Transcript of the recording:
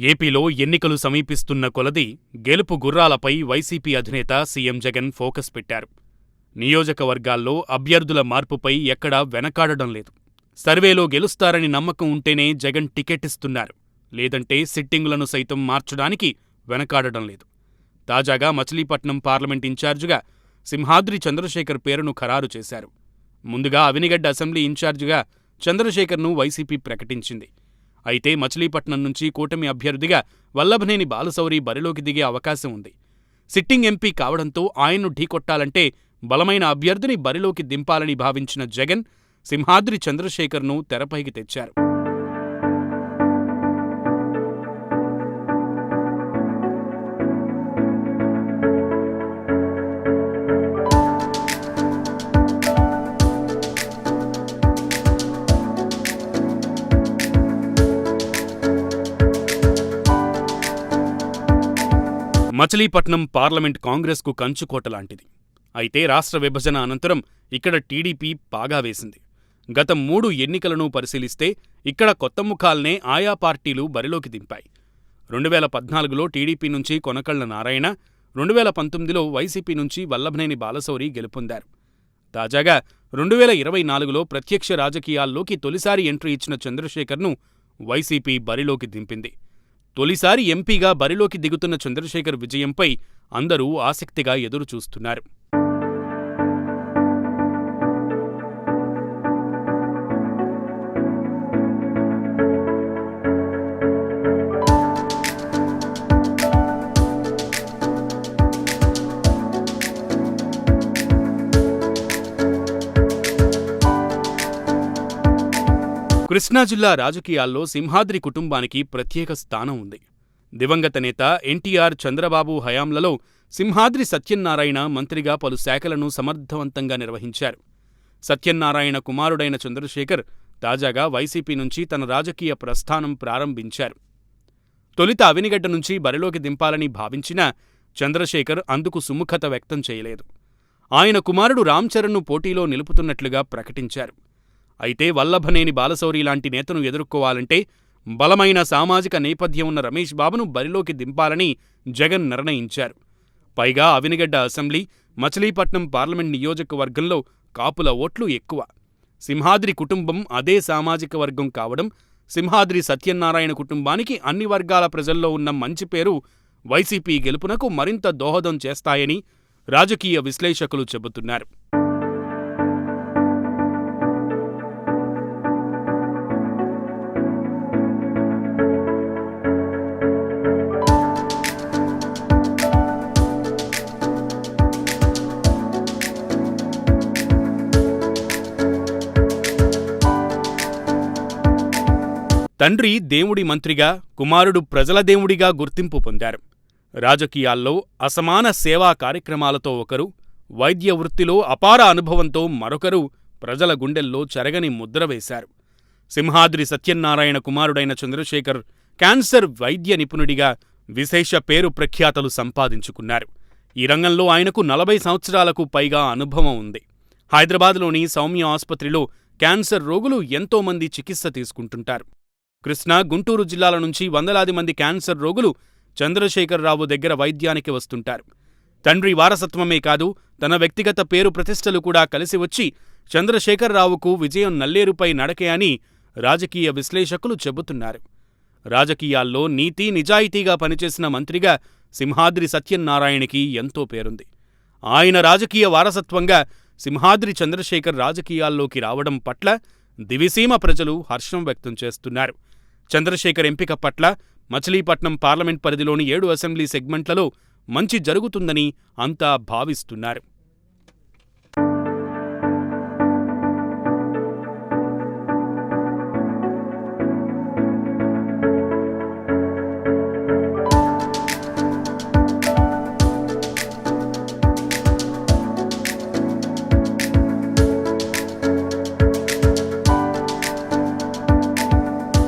ఏపీలో ఎన్నికలు సమీపిస్తున్న కొలది గెలుపు గుర్రాలపై వైసీపీ అధినేత సీఎం జగన్ ఫోకస్ పెట్టారు. నియోజకవర్గాల్లో అభ్యర్థుల మార్పుపై ఎక్కడా వెనకాడడం లేదు. సర్వేలో గెలుస్తారని నమ్మకం ఉంటేనే జగన్ టికెట్ ఇస్తున్నారు. లేదంటే సిట్టింగులను సైతం మార్చడానికి వెనకాడడం లేదు. తాజాగా మచిలీపట్నం పార్లమెంట్ ఇన్ఛార్జిగా సింహాద్రి చంద్రశేఖర్ పేరును ఖరారు చేశారు. ముందుగా అవినిగడ్డ అసెంబ్లీ ఇన్ఛార్జిగా చంద్రశేఖర్ను వైసీపీ ప్రకటించింది. అయితే మచిలీపట్నం నుంచి కూటమి అభ్యర్థిగా వల్లభనేని బాలశౌరి బరిలోకి దిగే అవకాశం ఉంది. సిట్టింగ్ ఎంపీ కావడంతో ఆయన్ను ఢీకొట్టాలంటే బలమైన అభ్యర్థిని బరిలోకి దింపాలని భావించిన జగన్ సింహాద్రి చంద్రశేఖర్ను తెరపైకి తెచ్చారు. మచిలీపట్నం పార్లమెంట్ కాంగ్రెస్కు కంచుకోట లాంటిది. అయితే రాష్ట్ర విభజన అనంతరం ఇక్కడ టీడీపీ పాగా వేసింది. గత మూడు ఎన్నికలను పరిశీలిస్తే ఇక్కడ కొత్త ముఖాల్నే ఆయా పార్టీలు బరిలోకి దింపాయి. రెండు వేల పద్నాలుగులో టీడీపీ నుంచి కొనకళ్ళ నారాయణ రెండు వేల పంతొమ్మిదిలో వైసీపీ నుంచి వల్లభనేని బాలశౌరి గెలుపొందారు. తాజాగా రెండు వేల ఇరవై నాలుగులో ప్రత్యక్ష రాజకీయాల్లోకి తొలిసారి ఎంట్రీ ఇచ్చిన చంద్రశేఖర్ను వైసీపీ బరిలోకి దింపింది. తొలిసారి ఎంపీగా బరిలోకి దిగుతున్న చంద్రశేఖర్ విజయంపై అందరూ ఆసక్తిగా ఎదురుచూస్తున్నారు. కృష్ణా జిల్లా రాజకీయాల్లో సింహాద్రి కుటుంబానికి ప్రత్యేక స్థానం ఉంది. దివంగత నేత ఎన్టీఆర్ చంద్రబాబు హయాంలలో సింహాద్రి సత్యనారాయణ మంత్రిగా పలు శాఖలను సమర్థవంతంగా నిర్వహించారు. సత్యనారాయణ కుమారుడైన చంద్రశేఖర్ తాజాగా వైసీపీ నుంచి తన రాజకీయ ప్రస్థానం ప్రారంభించారు. తొలిత అవినిగడ్డ నుంచి బరిలోకి దింపాలని భావించినా చంద్రశేఖర్ అందుకు సుముఖత వ్యక్తం చేయలేదు. ఆయన కుమారుడు రామ్చరణ్ను పోటీలో నిలుపుతున్నట్లుగా ప్రకటించారు. అయితే వల్లభనేని బాలశౌరి లాంటి నేతను ఎదుర్కోవాలంటే బలమైన సామాజిక నేపథ్యం ఉన్న రమేష్ బాబును బరిలోకి దింపాలని జగన్ నిర్ణయించారు. పైగా అవినిగడ్డ అసెంబ్లీ మచిలీపట్నం పార్లమెంట్ నియోజకవర్గంలో కాపుల ఓట్లు ఎక్కువ. సింహాద్రి కుటుంబం అదే సామాజిక వర్గం కావడం సింహాద్రి సత్యనారాయణ కుటుంబానికి అన్ని వర్గాల ప్రజల్లో ఉన్న మంచి పేరు వైసీపీ గెలుపునకు మరింత దోహదం చేస్తాయని రాజకీయ విశ్లేషకులు చెబుతున్నారు. తండ్రి దేవుడి మంత్రిగా కుమారుడు ప్రజల దేవుడిగా గుర్తింపు పొందారు. రాజకీయాల్లో అసమాన సేవా కార్యక్రమాలతో ఒకరు వైద్య వృత్తిలో అపార అనుభవంతో మరొకరు ప్రజల గుండెల్లో చెరగని ముద్ర వేశారు. సింహాద్రి సత్యనారాయణ కుమారుడైన చంద్రశేఖర్ క్యాన్సర్ వైద్య నిపుణుడిగా విశేష పేరు ప్రఖ్యాతలు సంపాదించుకున్నారు. ఈ రంగంలో ఆయనకు నలభై సంవత్సరాలకు పైగా అనుభవం ఉంది. హైదరాబాద్లోని సౌమ్య ఆసుపత్రిలో క్యాన్సర్ రోగులు ఎంతోమంది చికిత్స తీసుకుంటుంటారు. కృష్ణా గుంటూరు జిల్లాల నుంచి వందలాది మంది క్యాన్సర్ రోగులు చంద్రశేఖరరావు దగ్గర వైద్యానికి వస్తుంటారు. తండ్రి వారసత్వమే కాదు తన వ్యక్తిగత పేరు ప్రతిష్టలు కూడా కలిసి వచ్చి చంద్రశేఖరరావుకు విజయం నల్లేరుపై నడకే అని రాజకీయ విశ్లేషకులు చెబుతున్నారు. రాజకీయాల్లో నీతి నిజాయితీగా పనిచేసిన మంత్రిగా సింహాద్రి సత్యనారాయణకి ఎంతో పేరుంది. ఆయన రాజకీయ వారసత్వంగా సింహాద్రి చంద్రశేఖర్ రాజకీయాల్లోకి రావడం పట్ల దివిసీమ ప్రజలు హర్షం వ్యక్తం చేస్తున్నారు. చంద్రశేఖర్ ఎంపిక పట్ల మచిలీపట్నం పార్లమెంట్ పరిధిలోని ఏడు అసెంబ్లీ సెగ్మెంట్లలో మంచి జరుగుతుందని అంతా భావిస్తున్నారు.